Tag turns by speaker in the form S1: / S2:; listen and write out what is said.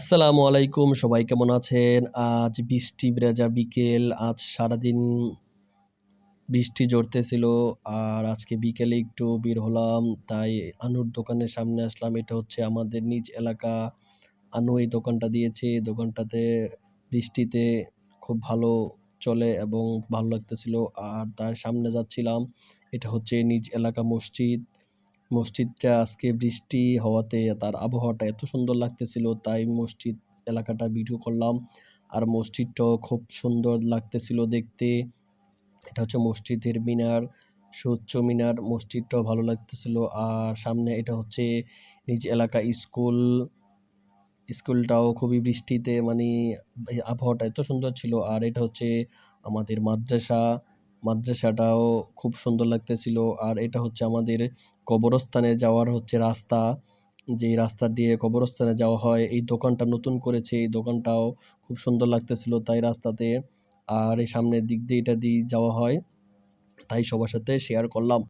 S1: আসসালামু আলাইকুম, সবাই কেমন আছেন? আজ বৃষ্টি ভেজা বিকেল, আজ সারাদিন বৃষ্টি ঝরতেছিল, আর আজকে বিকেলে একটু বের হলাম, তাই আনুর দোকানের সামনে আসলাম। এটা হচ্ছে আমাদের নিজ এলাকা। আনু এই দোকানটা দিয়েছে দোকানটাতে বৃষ্টিতে খুব ভালো চলে এবং ভালো লাগতেছিল, আর তার সামনে যাচ্ছিলাম। এটা হচ্ছে নিজ এলাকা মসজিদ। মসজিদটা, আজকে বৃষ্টি হওয়াতে তার আবহাওয়াটা এত সুন্দর লাগতেছিল, তাই মসজিদ এলাকাটা ভিডিও করলাম। আর মসজিদটাও খুব সুন্দর লাগতেছিল দেখতে। এটা হচ্ছে মসজিদের মিনার, সুউচ্চ মিনার, মসজিদটাও ভালো লাগতেছিল। আর সামনে এটা হচ্ছে নিজ এলাকা স্কুল। স্কুলটাও খুবই বৃষ্টিতে মানে আবহাওয়াটা এত সুন্দর ছিল। আর এটা হচ্ছে আমাদের মাদ্রাসা। মাদ্রাসাটাও খুব সুন্দর লাগতেছিল। আর এটা হচ্ছে আমাদের কবরস্থানে যাওয়ার হচ্ছে রাস্তা। যে রাস্তা দিয়ে কবরস্থানে যাওয়া হয়, এই দোকানটা নতুন করেছে, এই দোকানটাও খুব সুন্দর লাগতেছিল তাই রাস্তাতে। আর এই সামনের দিক দিয়ে এটা দিয়ে যাওয়া হয়, তাই সবার সাথে শেয়ার করলাম।